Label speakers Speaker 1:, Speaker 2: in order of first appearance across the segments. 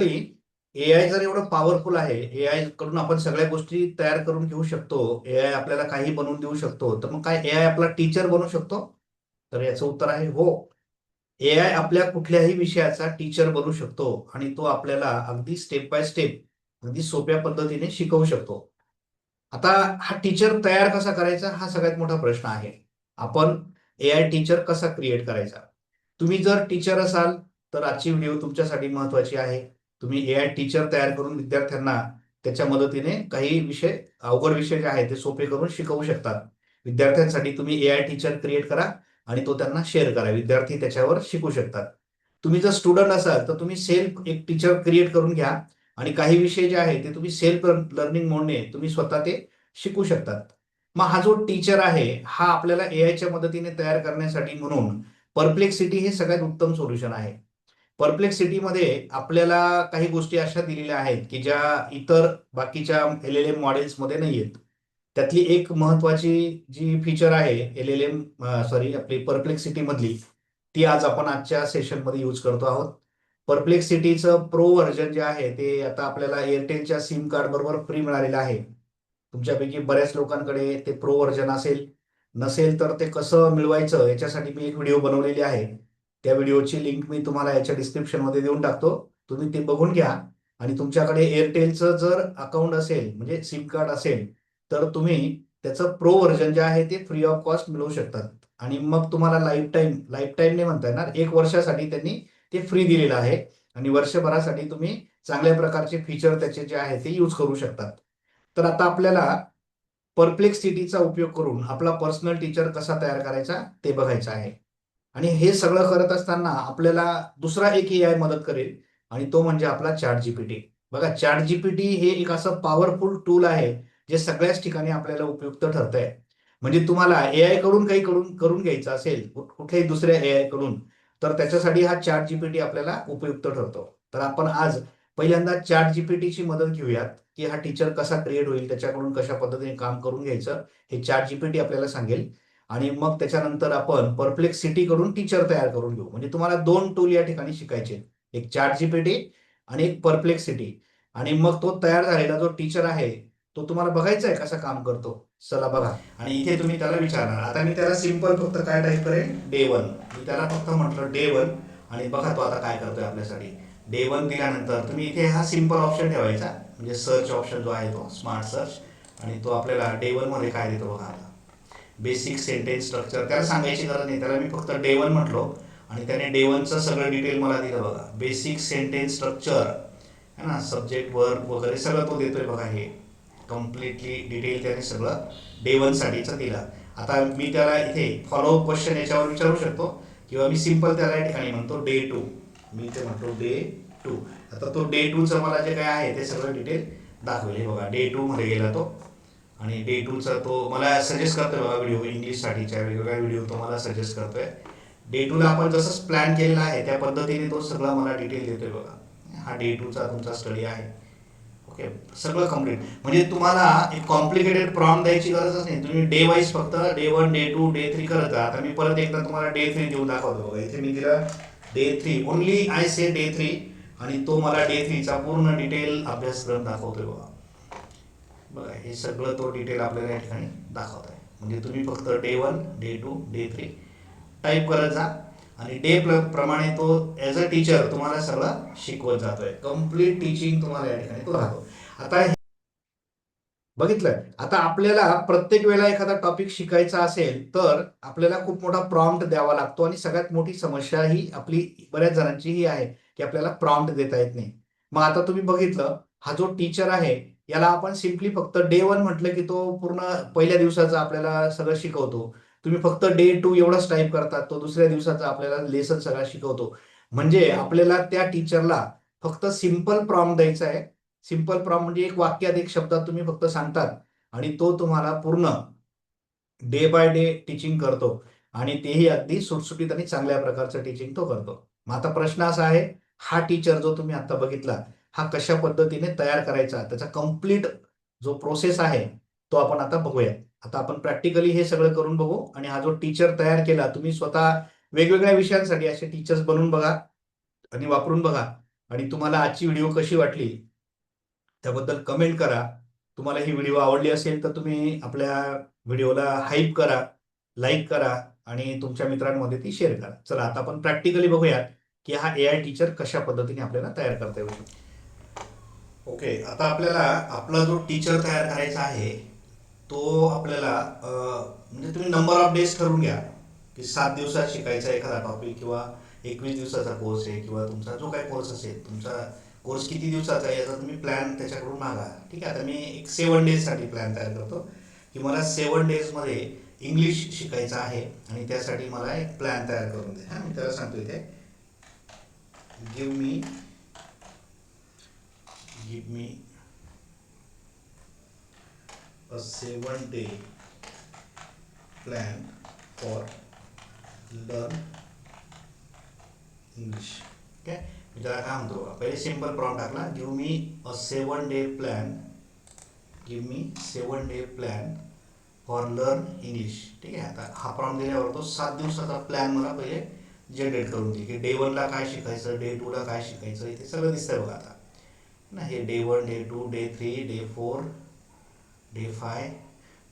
Speaker 1: AI जर एवढं powerful आहे एआयकडून आपण सगळ्या गोष्टी तयार करून घेऊ शकतो एआय आपल्याला काही बनवून देऊ शकतो तर मग काय एआय आपला टीचर बनू शकतो? तर याचं उत्तर आहे हो. एआय आपल्या कुठल्याही विषयाचा टीचर बनू शकतो आणि तो आपल्याला अगदी स्टेप बाय स्टेप अगदी सोप्या पद्धतीने शिकवू शकतो. आता हा टीचर तयार कसा करायचा? हा सगळ्यात मोठा प्रश्न आहे. आपण एआय टीचर कसा क्रिएट करायचा? तुम्ही जर टीचर असाल तर आजची व्हिडिओ तुमच्यासाठी महत्वाची आहे. तुम्ही ए आय टीचर तयार करून विद्यार्थ्यांना त्याच्या मदतीने काही विषय अवघड विषय जे आहेत ते सोपे करून शिकवू शकतात. विद्यार्थ्यांसाठी तुम्ही ए आय टीचर क्रिएट करा आणि तो त्यांना शेअर करा. विद्यार्थी त्याच्यावर शिकू शकतात. तुम्ही जर स्टुडंट असाल तर तुम्ही सेल्फ एक टीचर क्रिएट करून घ्या आणि काही विषय जे आहे ते तुम्ही सेल्फ लर्निंग मोडने तुम्ही स्वतः ते शिकू शकतात. मग हा जो टीचर आहे हा आपल्याला एआयच्या मदतीने तयार करण्यासाठी म्हणून परप्लेक्सिटी हे सगळ्यात उत्तम सोल्युशन आहे. परप्लेक्सिटीमध्ये आपल्याला काही गोष्टी अशा दिलेल्या आहेत की ज्या इतर बाकीच्या एल एल एम मॉडेल्समध्ये नाही आहेत. त्यातली एक महत्वाची जी फीचर आहे एल एल एम सॉरी आपली परप्लेक्सिटी मधली ती आज आपण आजच्या सेशनमध्ये यूज करतो आहोत. परप्लेक्सिटीचं प्रो व्हर्जन जे आहे ते आता आपल्याला एअरटेलच्या सिम कार्ड बरोबर फ्री मिळालेलं आहे. तुमच्यापैकी बऱ्याच लोकांकडे ते प्रो व्हर्जन असेल. नसेल तर ते कसं मिळवायचं याच्यासाठी मी एक व्हिडिओ बनवलेली आहे. त्या व्हिडिओची लिंक मी तुम्हाला याच्या डिस्क्रिप्शनमध्ये देऊन टाकतो. तुम्ही ते बघून घ्या. आणि तुमच्याकडे एअरटेलचं जर अकाउंट असेल म्हणजे सिम कार्ड असेल तर तुम्ही त्याचं प्रो व्हर्जन जे आहे ते फ्री ऑफ कॉस्ट मिळवू शकतात. आणि मग तुम्हाला लाईफ टाईम लाईफ टाईम नाही म्हणता येणार एक वर्षासाठी त्यांनी ते फ्री दिलेलं आहे. आणि वर्षभरासाठी तुम्ही चांगल्या प्रकारचे फीचर त्याचे जे आहे ते यूज करू शकतात. तर आता आपल्याला परप्लेक्सिटीचा उपयोग करून आपला पर्सनल टीचर कसा तयार करायचा ते बघायचं आहे. आणि हे सगळं करत असताना आपल्याला दुसरा एक ए आय मदत करेल आणि तो म्हणजे आपला चॅट जीपीटी बघा चॅट जीपीटी हे एक असं पॉवरफुल टूल आहे जे सगळ्याच ठिकाणी आपल्याला उपयुक्त ठरत आहे म्हणजे तुम्हाला ए आयकडून काही करून करून घ्यायचं असेल कुठ- कुठल्याही दुसऱ्या आयकडून तर त्याच्यासाठी हा चॅट जीपीटी आपल्याला उपयुक्त ठरतो. तर आपण आज पहिल्यांदा चॅट जीपीटीची मदत घेऊयात की हा टीचर कसा क्रिएट होईल त्याच्याकडून कशा पद्धतीने काम करून घ्यायचं हे चॅट जीपीटी आपल्याला सांगेल. आणि मग त्याच्यानंतर आपण परप्लेक्सिटी कडून टीचर तयार करून घेऊ. म्हणजे तुम्हाला दोन टूल या ठिकाणी शिकायचे एक चॅट जीपीटी आणि एक परप्लेक्सिटी आणि मग तो तयार झालेला जो टीचर आहे तो तुम्हाला बघायचा आहे कसा काम करतो. चला बघा. आणि इथे तुम्ही त्याला विचारणार. आता मी त्याला सिंपल फक्त काय टाईप करेन? डे वन मी त्याला फक्त म्हटलं डे वन आणि बघा तो आता काय करतोय आपल्यासाठी. डे वन दिल्यानंतर तुम्ही इथे हा सिंपल ऑप्शन ठेवायचा. म्हणजे सर्च ऑप्शन जो आहे तो स्मार्ट सर्च आणि तो आपल्याला डे वनमध्ये काय देतो बघा आता. बेसिक सेंटेन्स स्ट्रक्चर त्याला सांगायची गरज नाही. त्याला मी फक्त डे वन म्हटलो आणि त्याने डे वनचं सगळं डिटेल मला दिलं बघा. बेसिक सेंटेन्स स्ट्रक्चर है ना? सब्जेक्ट वर्क वगैरे सगळं तो देतोय बघा हे. कम्प्लिटली डिटेल त्याने सगळं डे वनसाठीचं दिलं. आता मी त्याला इथे फॉलो क्वेश्चन याच्यावर विचारू शकतो किंवा मी सिंपल त्याला या ठिकाणी म्हणतो डे टू मी ते म्हणतो डे टू आता तो डे टूचं मला जे काय आहे ते सगळं डिटेल दाखवेल. हे बघा डे टूमध्ये गेला तो. आणि डे टूचा तो मला सजेस्ट करतोय बघा व्हिडिओ इंग्लिशसाठीच्या वेगवेगळ्या व्हिडिओ तो मला सजेस्ट करतोय. डे टूला आपण जसंच प्लॅन केलेला आहे त्या पद्धतीने तो सगळा मला डिटेल देतोय बघा. हा डे टूचा तुमचा स्टडी आहे. ओके सगळं कंप्लीट म्हणजे तुम्हाला एक कॉम्प्लिकेटेड प्रॉम द्यायची गरजच नाही. तुम्ही डे वाईज फक्त day one day two day three करत जा. आता मी परत एकदा तुम्हाला डे थ्री देऊन दाखवतो बघा. इथे मी दिला day three only I say day three आणि तो मला डे थ्रीचा पूर्ण डिटेल अभ्यासक्रम दाखवतोय बघा. बघा हे सगळं तो डिटेल आपल्याला या ठिकाणी दाखवत आहे. म्हणजे तुम्ही फक्त day one day two day three type करत जा. आणि डे प्रमाणे तो ॲज अ टीचर तुम्हाला सगळं शिकवत जातोय. कंप्लीट टीचिंग तुम्हाला या ठिकाणी तो राहतो आता हे- बघितलं? आता आपल्याला प्रत्येक वेळेला एखादा टॉपिक शिकायचा असेल तर आपल्याला खूप मोठा प्रॉम्प्ट द्यावा लागतो. आणि सगळ्यात मोठी समस्या ही आपली बऱ्याच जणांची ही आहे की आपल्याला प्रॉम्प्ट देता येत नाही. मग आता तुम्ही बघितलं हा जो टीचर आहे याला आपण सिम्पली फक्त डे वन म्हटलं की तो पूर्ण पहिल्या दिवसाचा आपल्याला सगळं शिकवतो. तुम्ही फक्त डे टू एवढाच टाईप करतात तो दुसऱ्या दिवसाचा आपल्याला लेसन सगळा शिकवतो. म्हणजे आपल्याला त्या टीचरला फक्त सिंपल प्रॉम द्यायचा आहे. सिंपल प्रॉम म्हणजे एक वाक्यात एक शब्दात तुम्ही फक्त सांगतात आणि तो तुम्हाला पूर्ण डे बाय डे टीचिंग करतो. आणि तेही अगदी सुटसुटीत आणि चांगल्या प्रकारचं टीचिंग तो करतो. मग आता प्रश्न असा आहे हा टीचर जो तुम्ही आता बघितला हा कशा पद्धतीने तयार करायचा त्याचा कंप्लीट जो प्रोसेस आहे तो आपण आता बघूया. आता आपण प्रॅक्टिकली हे सगळं करून बघू आणि हा जो टीचर तयार केला तुम्ही स्वतः वेगवेगळ्या विषयांसाठी असे टीचर्स बनवून बघा आणि वापरून बघा. आणि तुम्हाला आजची व्हिडिओ कशी वाटली त्याबद्दल कमेंट करा. तुम्हाला ही व्हिडिओ आवडली असेल तर तुम्ही आपल्या व्हिडिओला हाईप करा लाईक करा आणि तुमच्या मित्रांमध्ये ती शेअर करा. चला आता आपण प्रॅक्टिकली बघूया की हा ए आय टीचर कशा पद्धतीने आपल्याला तयार करता येऊ शकतो. ओके आता आपल्याला आपला जो टीचर तयार करायचा आहे तो आपल्याला म्हणजे तुम्ही नंबर ऑफ डेज ठरवून घ्या. की सात दिवसात शिकायचा एखादा टॉपिक किंवा एकवीस दिवसाचा कोर्स आहे किंवा तुमचा जो काही कोर्स असेल तुमचा कोर्स किती दिवसाचा आहे याचा तुम्ही प्लॅन त्याच्याकडून मागा. ठीक आहे आता मी एक सेवन डेजसाठी प्लॅन तयार करतो. की मला सेवन डेजमध्ये इंग्लिश शिकायचं आहे आणि त्यासाठी मला एक प्लॅन तयार करून दे. हां मी त्याला सांगतो इथे. Give me give me a seven day plan for learn English. Okay मी त्याला काय म्हणतो पहिले सिंपल प्रॉम्प्ट टाकला. Give me a seven day plan give me seven day plan for learn English ठीक आहे? आता हा प्रॉम्प्ट दिल्यावर तो सात दिवसाचा प्लॅन मला पहिले जनरेट करून दे. की डे वनला काय शिकायचं डे टूला काय शिकायचं इथे सगळं दिसतंय बघा आता. ना हे day one day two day three day four day five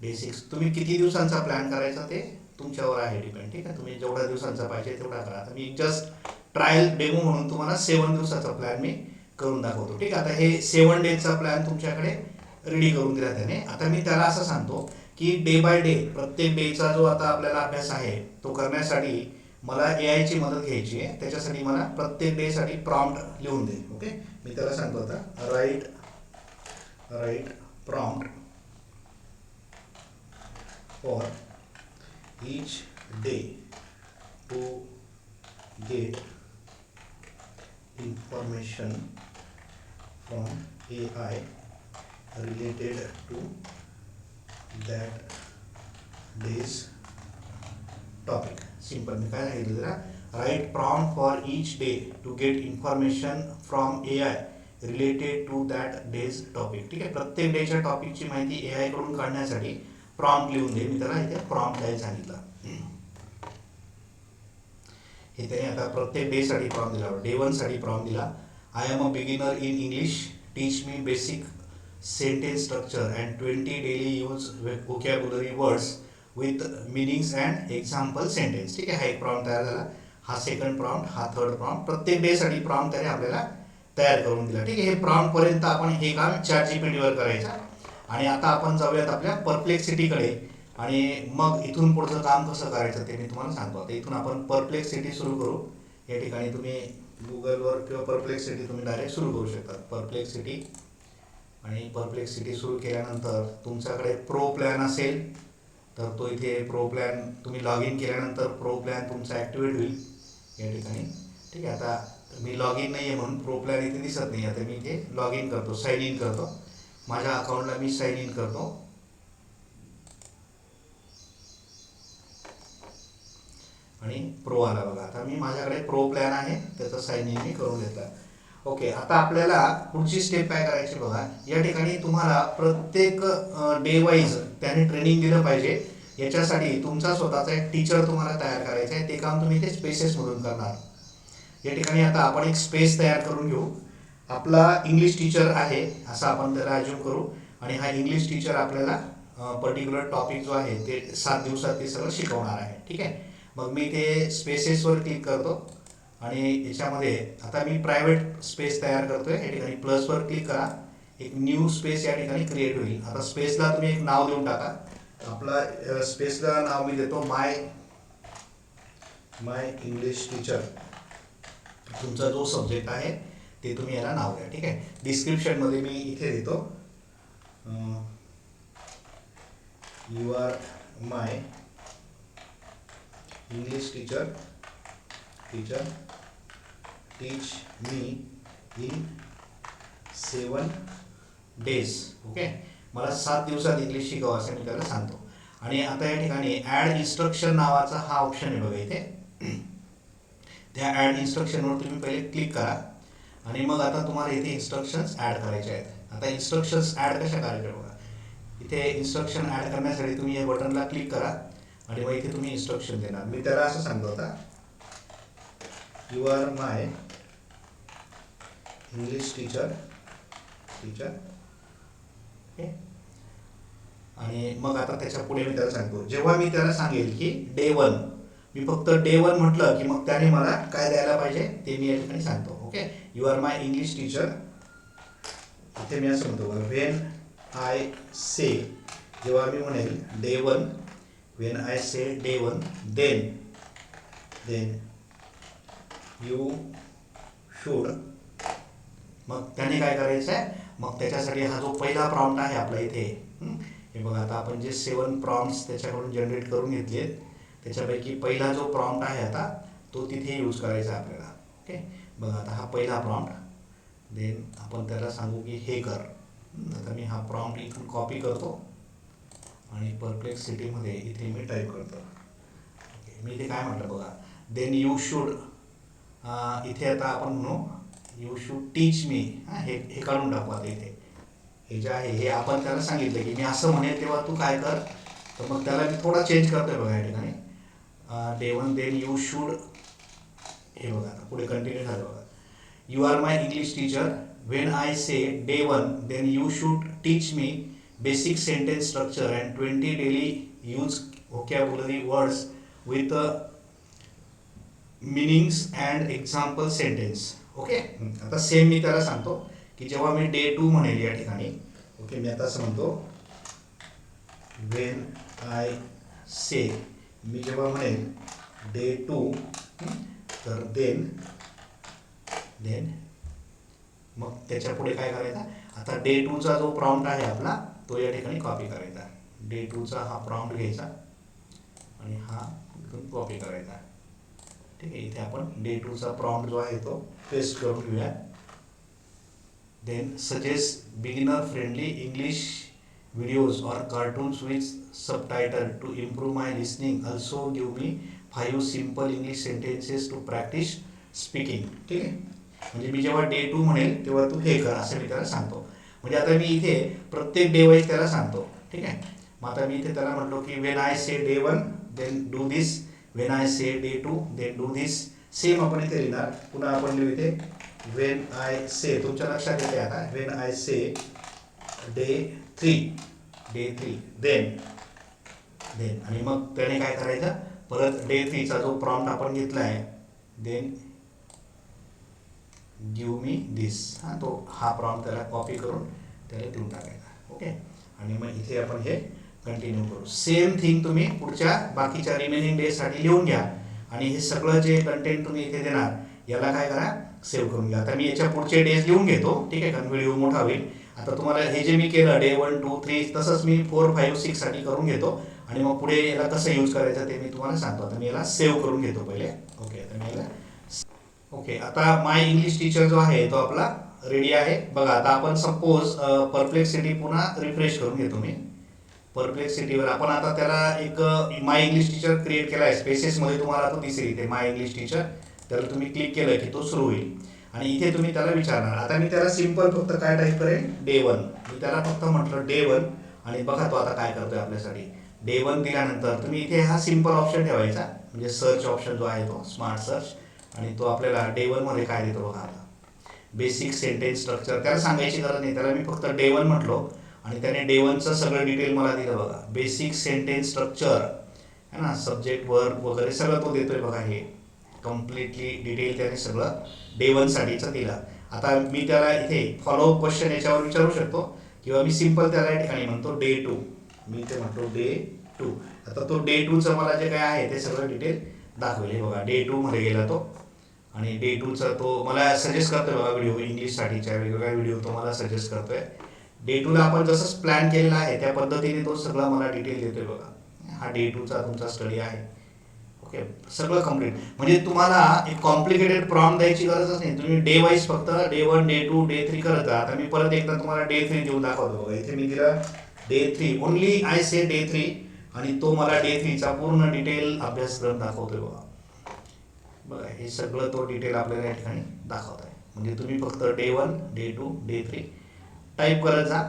Speaker 1: day six तुम्ही किती दिवसांचा प्लॅन करायचा ते तुमच्यावर आहे डिपेंड ठीक आहे? तुम्ही जेवढ्या दिवसांचा पाहिजे तेवढा करा. आता मी जस्ट ट्रायल डेमो म्हणून तुम्हाला सेवन दिवसाचा प्लॅन मी करून दाखवतो ठीक आहे? आता हे सेवन डेजचा प्लॅन तुमच्याकडे रेडी करून दिला त्याने. आता मी त्याला असं सांगतो की डे बाय डे प्रत्येक डेचा जो आता आपल्याला अभ्यास आहे तो करण्यासाठी मला ए आयची मदत घ्यायची आहे. त्याच्यासाठी मला प्रत्येक डेसाठी प्रॉम्प्ट लिहून दे ओके मी त्याला सांगतो आता write write prompt for each day to get information from AI related to that day's topic. Simple. मी काय सांगितलं write write for for day day to get information from A I related to that day's topic ठीक आहे? प्रत्येक डेच्या टॉपिकची माहिती ए आयकडून काढण्यासाठी prompt लिहून दे. मी त्याला इथे प्रॉम्प्ट द्यायला सांगितलं. हे त्याने आता प्रत्येक डे साठी प्रॉम्प्ट दिला. डे वनसाठी प्रॉम्प्ट दिला. I am a beginner in English teach me basic sentence structure and twenty daily use vocabulary words with meanings and example sentence ठीक आहे? हा एक प्रॉम्प्ट तयार झाला. हा सेकंड प्रॉम्प्ट हा थर्ड प्रॉम्प्ट प्रत्येक डेसाठी प्रॉम्प्ट त्याने आपल्याला तयार करून दिला. ठीक आहे हे प्रॉम्प्टपर्यंत आपण हे काम चार जी पी डीवर करायचं. आणि आता आपण जाऊयात आपल्या परप्लेक्सिटीकडे आणि मग इथून पुढचं काम कसं करायचं ते मी तुम्हाला सांगतो. आता इथून आपण परप्लेक्सिटी सुरू करू. या ठिकाणी तुम्ही गुगलवर किंवा परप्लेक्सिटी तुम्ही डायरेक्ट सुरू करू शकता. परप्लेक्सिटी आणि परप्लेक्सिटी सुरू केल्यानंतर तुमच्याकडे प्रो प्लॅन असेल तर तो इथे प्रो प्लॅन तुम्ही लॉग इन केल्यानंतर प्रो प्लॅन तुमचा ॲक्टिवेट होईल. या ठिकाणी. ठीक आहे आता मी लॉग इन नाही आहे म्हणून प्रो इथे दिसत नाही आता मी इथे लॉग इन करतो साईन इन करतो. माझ्या अकाउंटला मी साईन इन करतो. आणि प्रो आला बघा. आता मी माझ्याकडे प्रो प्लॅन आहे त्याचं साईन इन मी करून घेतला. ओके आता आपल्याला पुढची स्टेप काय करायची बघा. या ठिकाणी तुम्हाला प्रत्येक डे वाईज त्याने ट्रेनिंग दिलं पाहिजे. याच्यासाठी तुमचा स्वतःचा एक टीचर तुम्हाला तयार करायचा आहे. ते काम तुम्ही ते स्पेसेसमधून करणार. या ठिकाणी आता आपण एक स्पेस तयार करून घेऊ. आपला इंग्लिश टीचर आहे असं आपण त्याला अज्युम करू. आणि हा इंग्लिश टीचर आपल्याला पर्टिक्युलर टॉपिक जो आहे ते सात दिवसात ते सगळं शिकवणार आहे. ठीक आहे? मग मी ते स्पेसेसवर क्लिक करतो. आणि याच्यामध्ये आता मी प्रायव्हेट स्पेस तयार करतोय. या ठिकाणी प्लसवर क्लिक करा. एक न्यू स्पेस या ठिकाणी क्रिएट होईल. आता स्पेसला तुम्ही एक नाव देऊन टाका. आपला स्पेसला नाव मी देतो माय माय इंग्लिश टीचर तुमचा जो सब्जेक्ट आहे ते तुम्ही याला नाव द्या ठीक आहे? डिस्क्रिप्शनमध्ये मी इथे देतो. You are my English teacher teacher teach me in seven days okay मला सात दिवसात इंग्लिश शिकावं असं मी त्याला सांगतो. आणि आता या ठिकाणी ॲड इन्स्ट्रक्शन नावाचा हा ऑप्शन आहे बघा इथे. त्या ॲड इन्स्ट्रक्शनवर तुम्ही पहिले क्लिक करा. आणि मग आता तुम्हाला इथे इन्स्ट्रक्शन्स ॲड करायचे आहेत. आता इन्स्ट्रक्शन्स ॲड कशा करायच्या बघा. इथे इन्स्ट्रक्शन ॲड करण्यासाठी तुम्ही या बटनला क्लिक करा. आणि मग इथे तुम्ही इन्स्ट्रक्शन देणार. मी त्याला असं सांगतो आता. You are my English teacher teacher okay. आणि मग आता त्याच्या पुढे मी त्याला सांगतो. जेव्हा मी त्याला सांगेल की डे वन मी फक्त डे वन म्हटलं की मग त्याने मला काय द्यायला पाहिजे ते मी या ठिकाणी सांगतो. Okay you are my English teacher इथे मी असं म्हणतो वेन आय से जेव्हा मी म्हणेल day one when I say day one then then you should मग त्याने काय करायचं आहे मग त्याच्यासाठी हा जो पहिला प्रॉम्प्ट आहे आपला इथे हे? बघा आता आपण जे सेवन प्रॉम्प्ट्स त्याच्याकडून जनरेट करून घेतले त्याच्यापैकी पहिला जो प्रॉम्प्ट आहे आता तो तिथे यूज करायचा आपल्याला ओके बघा आता हा पहिला प्रॉम्प्ट देन आपण त्याला सांगू की हे कर आता मी हा प्रॉम्प्ट इथून कॉपी करतो आणि परप्लेक्स सिटीमध्ये इथे मी टाईप करतो. ओके मी इथे काय म्हटलं बघा देन यू शूड इथे आता आपण म्हणू यू शूड टीच मी हे हे काढून टाकू आता इथे. हे जे आहे हे आपण त्याला सांगितलं की मी असं म्हणेल तेव्हा तू काय कर. तर मग त्याला मी थोडा चेंज करतोय बघा या ठिकाणी. Day one then you should हे बघा आता पुढे कंटिन्यू झालं बघा. You are my English teacher when I say day one then you should teach me basic sentence structure and twenty daily use vocabulary words with meanings and example sentence okay? आता same मी त्याला सांगतो की जेव्हा मी day to म्हणेल या ठिकाणी okay मी आता असं म्हणतो. वेन आय से मी जेव्हा म्हणेल डे टू तर देन देन मग त्याच्या पुढे काय करायचा? आता डे टूचा जो प्रॉम्प्ट आहे आपला तो या ठिकाणी कॉपी करायचा. डे टूचा हा प्रॉम्प्ट घ्यायचा आणि हा कॉपी करायचा. ठीक आहे इथे आपण डे टूचा प्रॉम्प्ट जो आहे तो पेस्ट करून घेऊया. Then suggest beginner friendly English videos or cartoons with subtitle to improve my listening also give me five simple English sentences to practice speaking ठीक आहे? म्हणजे मी जेव्हा डे टू म्हणेल तेव्हा तू हे कर असं मी त्याला सांगतो. म्हणजे आता मी इथे प्रत्येक डे वाईज त्याला सांगतो. ठीक आहे? मग आता मी इथे त्याला म्हटलो की when I say day one then do this when I say day two then do this same आपण इथे लिहिणार. पुन्हा आपण लिहू इथे वेन आय से तुमच्या लक्षात येते आता when I say day three day three then then आणि मग त्याने काय करायचं? परत डे थ्रीचा जो प्रॉम्प्ट आपण घेतला आहे देन गिव मी दिस हां तो हा प्रॉम्प्ट त्याला कॉपी करून त्याला देऊन टाकायचा. ओके आणि मग इथे आपण हे कंटिन्यू करू. सेम थिंग तुम्ही पुढच्या बाकीच्या रिमेनिंग डेसाठी लिहून घ्या. आणि हे सगळं जे कंटेंट तुम्ही इथे देणार याला काय करा? सेव्ह करून घ्या. आता मी याच्या पुढचे डेज लिहून घेतो. ठीक आहे कारण व्हिडिओ मोठा होईल. आता तुम्हाला हे जे मी केलं डे वन टू थ्री तसंच मी फोर फाईव्ह सिक्ससाठी करून घेतो. आणि मग पुढे याला कसं यूज करायचं ते मी तुम्हाला सांगतो. आता मी याला सेव्ह करून घेतो पहिले. ओके आता मी याला ओके आता माय इंग्लिश टीचर जो आहे तो आपला रेडी आहे. बघा आता आपण सपोज परप्लेक्सिटी पुन्हा रिफ्रेश करून घेतो मी. परप्लेक्सिटीवर आपण आता त्याला एक माय इंग्लिश टीचर क्रिएट केला आहे. स्पेसेसमध्ये तुम्हाला तो दिसेल इथे माय इंग्लिश टीचर त्याला तुम्ही क्लिक केलं की तो सुरू होईल. आणि इथे तुम्ही त्याला विचारणार. आता मी त्याला सिंपल फक्त काय टाईप करेन? डे वन मी त्याला फक्त म्हटलं डे वन आणि बघा तो आता काय करतोय आपल्यासाठी. डे वन दिल्यानंतर तुम्ही इथे हा सिंपल ऑप्शन ठेवायचा. म्हणजे सर्च ऑप्शन जो आहे तो स्मार्ट सर्च आणि तो आपल्याला डे वनमध्ये काय देतो बघा आता. बेसिक सेंटेन्स स्ट्रक्चर त्याला सांगायची गरज नाही. त्याला मी फक्त डे वन म्हटलो. आणि त्याने डे वनचं सगळं डिटेल मला दिलं बघा. बेसिक सेंटेन्स स्ट्रक्चर है ना? सब्जेक्ट वर्क वगैरे सगळं तो देतोय बघा हे. कम्प्लिटली डिटेल त्याने सगळं डे वनसाठीचं दिलं. आता मी त्याला इथे फॉलो क्वेश्चन याच्यावर विचारू शकतो किंवा मी सिंपल त्याला या ठिकाणी म्हणतो डे टू मी ते म्हणतो डे टू आता तो डे टूचं मला जे काय आहे ते सगळं डिटेल दाखवेल. हे बघा डे टूमध्ये गेला तो. आणि डे टूचा तो मला सजेस्ट करतोय बघा व्हिडिओ इंग्लिशसाठीच्या वेगवेगळ्या व्हिडिओ तो मला सजेस्ट करतोय. डे टूला आपण जसं प्लॅन केलेला आहे त्या पद्धतीने तो सगळा मला डिटेल देतोय बघा. हा डे टूचा तुमचा स्टडी आहे. ओके सगळं कंप्लीट म्हणजे तुम्हाला एक कॉम्प्लिकेटेड प्रॉम द्यायची गरजच नाही. तुम्ही डे वाईज फक्त day one day two day three करत जा. आता मी परत एकदा तुम्हाला डे थ्री देऊन दाखवतो बघा. इथे मी दिला day three only I say day three आणि तो मला डे थ्रीचा पूर्ण डिटेल अभ्यासक्रम दाखवतोय बघा. बघा हे सगळं तो डिटेल आपल्याला या ठिकाणी दाखवत आहे म्हणजे तुम्ही फक्त day one day two day three type करत जा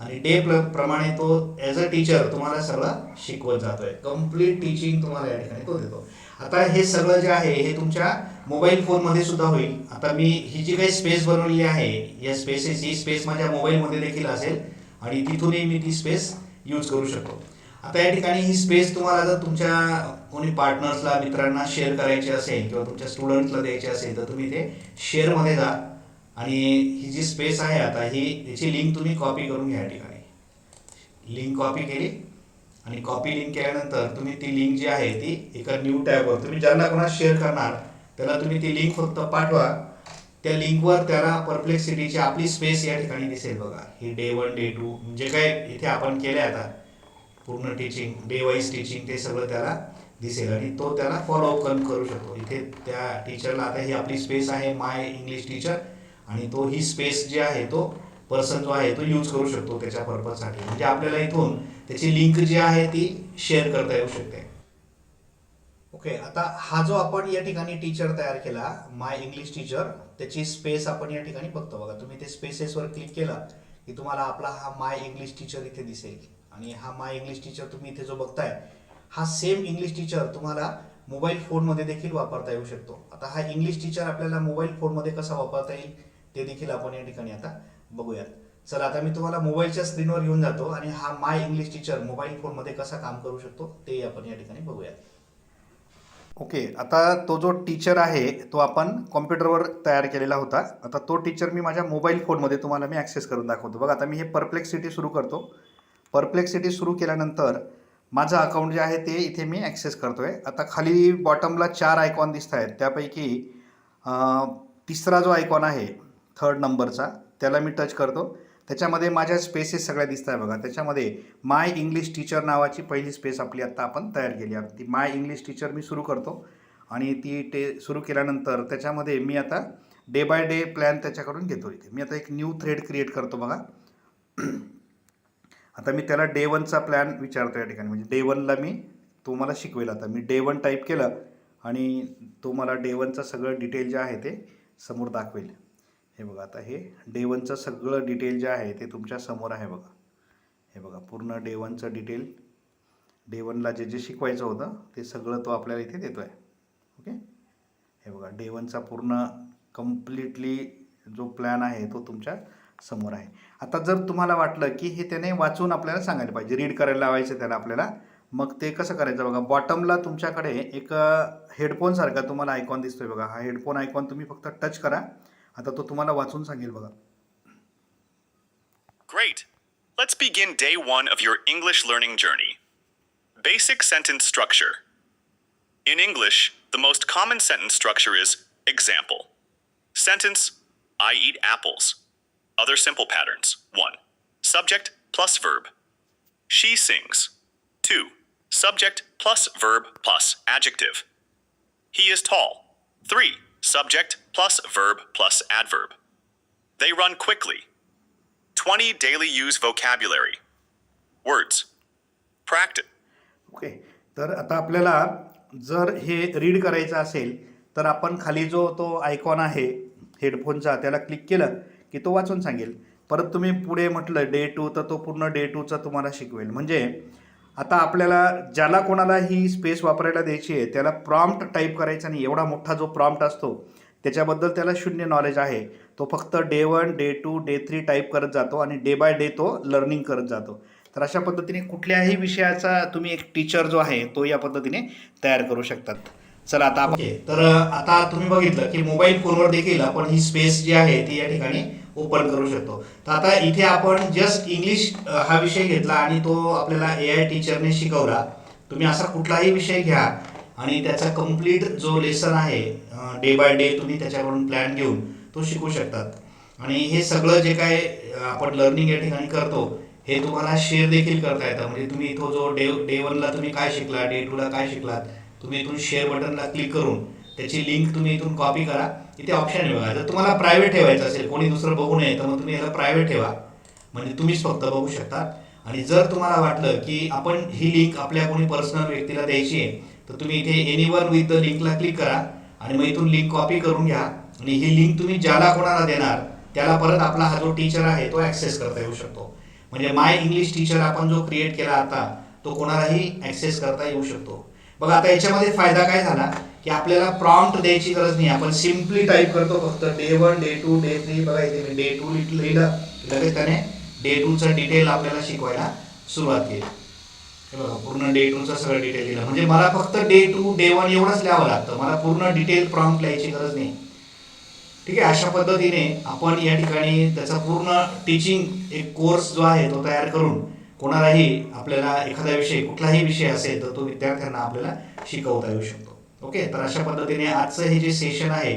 Speaker 1: आणि डे प्रमाणे तो ॲज अ टीचर तुम्हाला सगळं शिकवत जातोय. कंप्लीट टीचिंग तुम्हाला या ठिकाणी तो देतो. आता हे सगळं जे आहे हे तुमच्या मोबाईल फोनमध्ये सुद्धा होईल. आता मी ही जी काही स्पेस बनवलेली आहे या स्पेसेस ही स्पेस माझ्या मोबाईलमध्ये देखील असेल. आणि तिथूनही मी ती स्पेस यूज करू शकतो. आता या ठिकाणी ही स्पेस तुम्हाला जर तुमच्या कोणी पार्टनर्सला मित्रांना शेअर करायची असेल किंवा तुमच्या स्टुडंटला द्यायची असेल तर तुम्ही ते शेअरमध्ये जा. आणि ही जी स्पेस आहे आता ही याची लिंक तुम्ही कॉपी करून घ्या या ठिकाणी. लिंक कॉपी केली आणि कॉपी लिंक केल्यानंतर तुम्ही ती लिंक जी आहे ती एका न्यू टॅबवर तुम्ही ज्यांना कोणा शेअर करणार त्याला तुम्ही ती लिंक फक्त पाठवा. त्या लिंकवर त्याला परप्लेक्सिटीची आपली स्पेस या ठिकाणी दिसेल बघा. ही डे वन डे टू जे काय इथे आपण केलं आता पूर्ण टीचिंग डे वाईज टीचिंग ते सगळं त्याला दिसेल आणि तो त्याला फॉलोअप करून करू शकतो. इथे त्या टीचरला आता ही आपली स्पेस आहे माय इंग्लिश टीचर आणि तो ही स्पेस जी आहे तो पर्सन जो आहे तो यूज करू शकतो त्याच्या पर्पजसाठी म्हणजे आपल्याला इथून त्याची लिंक जी आहे ती शेअर करता येऊ शकते. ओके आता हा जो आपण या ठिकाणी टीचर तयार केला माय इंग्लिश टीचर त्याची स्पेस आपण या ठिकाणी बघतो. बघा तुम्ही ते स्पेसेसवर क्लिक केला की तुम्हाला आपला हा माय इंग्लिश टीचर इथे दिसेल. आणि हा माय इंग्लिश टीचर तुम्ही इथे जो बघताय हा सेम इंग्लिश टीचर तुम्हाला मोबाईल फोनमध्ये देखील वापरता येऊ शकतो. आता हा इंग्लिश टीचर आपल्याला मोबाईल फोनमध्ये कसा वापरता येईल? ते देखील आपण या ठिकाणी आता बघूयात. चला आता मी तुम्हाला मोबाईलच्या स्क्रीनवर घेऊन जातो आणि हा माय इंग्लिश टीचर मोबाईल फोनमध्ये कसा काम करू शकतो ते आपण या ठिकाणी बघूयात. ओके आता तो जो टीचर आहे तो आपण कॉम्प्युटरवर तयार केलेला होता. आता तो टीचर मी माझ्या मोबाईल फोनमध्ये तुम्हाला मी ॲक्सेस करून दाखवतो. बघा आता मी हे परप्लेक्सिटी सुरू करतो. परप्लेक्सिटी सुरू केल्यानंतर माझं अकाउंट जे आहे ते इथे मी ॲक्सेस करतो आहे आता खाली बॉटमला चार आयकॉन दिसत आहेत त्यापैकी तिसरा जो आयकॉन आहे थर्ड नंबरचा त्याला मी टच करतो. त्याच्यामध्ये माझ्या स्पेसेस सगळ्या दिसत आहे बघा. त्याच्यामध्ये माय इंग्लिश टीचर नावाची पहिली स्पेस आपली आत्ता आपण तयार केली आहे. ती माय इंग्लिश टीचर मी सुरू करतो. आणि ती टे सुरू केल्यानंतर त्याच्यामध्ये मी आता डे बाय डे प्लॅन त्याच्याकडून घेतो इथे. मी आता एक न्यू थ्रेड क्रिएट करतो बघा. आता मी त्याला डे वनचा प्लॅन विचारतो या ठिकाणी. म्हणजे डे वनला मी तो मला शिकवेल आता. मी डे वन टाईप केलं आणि तो मला डे वनचं सगळं डिटेल जे आहे ते समोर दाखवेल. हे बघा आता हे डे वनचं सगळं डिटेल जे आहे ते तुमच्यासमोर आहे बघा. हे बघा पूर्ण डे वनचं डिटेल डे वनला जे जे शिकवायचं होतं ते सगळं तो आपल्याला इथे देतो आहे ओके हे बघा डे वनचा पूर्ण कम्प्लिटली जो प्लॅन आहे तो तुमच्यासमोर आहे. आता जर तुम्हाला वाटलं की हे त्याने वाचून आपल्याला सांगायला पाहिजे रीड करायला लावायचं त्याला आपल्याला मग ते कसं करायचं बघा बॉटमला तुमच्याकडे एक हेडफोनसारखा तुम्हाला आयकॉन दिसतोय बघा. हा हेडफोन आयकॉन तुम्ही फक्त टच करा. आता तो तुम्हाला वाचून सांगेल बघा
Speaker 2: Great! Let's begin day one of your English learning journey. Basic sentence structure. In English, the most common sentence structure is example. Sentence I eat apples. Other simple patterns 1. Subject plus verb. She sings. 2. Subject plus verb plus adjective. He is tall. 3. Subject plus verb plus adverb. They run quickly. 20 daily use vocabulary. Words. Practice.
Speaker 1: Okay तर आता आपल्याला जर हे read करायचं असेल तर आपण खाली जो तो आयकॉन आहे हेडफोनचा त्याला क्लिक केलं की तो वाचून सांगेल परत तुम्ही पुढे म्हटलं डे टू तर तो पूर्ण डे टूचा तुम्हाला शिकवेल म्हणजे आता आपल्याला ज्याला कोणाला ही स्पेस वापरायला द्यायची आहे त्याला प्रॉम्प्ट टाईप करायचा नाही एवढा मोठा जो प्रॉम्प्ट असतो त्याच्याबद्दल त्याला शून्य नॉलेज आहे. तो फक्त day one day two day three type करत जातो आणि डे बाय डे तो लर्निंग करत जातो. तर अशा पद्धतीने कुठल्याही विषयाचा तुम्ही एक टीचर जो आहे तो या पद्धतीने तयार करू शकतात. चला आता आपण तर आता तुम्ही बघितलं की मोबाईल फोनवर देखील आपण ही स्पेस जी आहे ती या ठिकाणी ओपन करू शकतो. तर आता इथे आपण जस्ट इंग्लिश हा विषय घेतला आणि तो आपल्याला ए आय टीचरने शिकवला. तुम्ही असा कुठलाही विषय घ्या आणि त्याचा कंप्लीट जो लेसन आहे डे बाय डे तुम्ही त्याच्याकडून प्लॅन घेऊन तो शिकू शकतात. आणि हे सगळं जे काय आपण लर्निंग या ठिकाणी करतो हे तुम्हाला शेअर देखील करता येतं. म्हणजे तुम्ही इथं जो डे डे वनला तुम्ही काय शिकला डे टूला काय शिकलात तुम्ही इथून शेअर बटनला क्लिक करून त्याची लिंक तुम्ही इथून कॉपी करा. इथे ऑप्शन आहे बघा जर तुम्हाला प्रायव्हेट ठेवायचं असेल कोणी दुसरं बघू नये तर मग तुम्ही याला प्रायव्हेट ठेवा. म्हणजे तुम्हीच फक्त बघू शकता. आणि जर तुम्हाला वाटलं की आपण ही लिंक आपल्या कोणी पर्सनल व्यक्तीला द्यायची आहे तर तुम्ही इथे एनी वन विथ द लिंकला क्लिक करा आणि मग इथून लिंक कॉपी करून घ्या. आणि ही लिंक तुम्ही ज्याला कोणाला देणार त्याला परत आपला हा जो टीचर आहे तो ॲक्सेस करता येऊ शकतो. म्हणजे माय इंग्लिश टीचर आपण जो क्रिएट केला आता तो कोणालाही ऍक्सेस करता येऊ शकतो. बघा आता याच्यामध्ये फायदा काय झाला? की आपल्याला प्रॉम्प्ट द्यायची गरज नाही. आपण सिम्पली टाईप करतो फक्त day one day two day three बघा इथे मी डे टू लिहिलं लगेच त्याने डे टूचा डिटेल आपल्याला शिकवायला सुरुवात केली. हे बघा पूर्ण डे टूचा सगळं डिटेल दिलं. म्हणजे मला फक्त डे टू डे वन एवढंच लिहावं लागतं. मला पूर्ण डिटेल प्रॉम्प्ट लिहायची गरज नाही. ठीक आहे? अशा पद्धतीने आपण या ठिकाणी त्याचा पूर्ण टीचिंग एक कोर्स जो आहे तो तयार करून कोणालाही आपल्याला एखादा विषय कुठलाही विषय असेल तर तो विद्यार्थ्यांना आपल्याला शिकवता येऊ शकतो. ओके तर अशा पद्धतीने आजचं हे जे सेशन आहे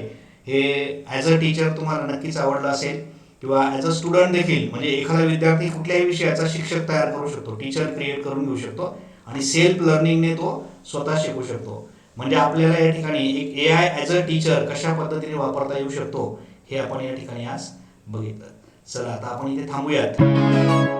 Speaker 1: हे ॲज अ टीचर तुम्हाला नक्कीच आवडलं असेल. किंवा ॲज अ स्टुडंट देखील म्हणजे एखादा विद्यार्थी कुठल्याही विषयाचा शिक्षक तयार करू शकतो टीचर क्रिएट करून घेऊ शकतो आणि सेल्फ लर्निंगने तो स्वतः शिकू शकतो. म्हणजे आपल्याला या ठिकाणी एक A I as a teacher कशा पद्धतीने वापरता येऊ शकतो हे आपण या ठिकाणी आज बघितलं. चला आता आपण इथे थांबूयात.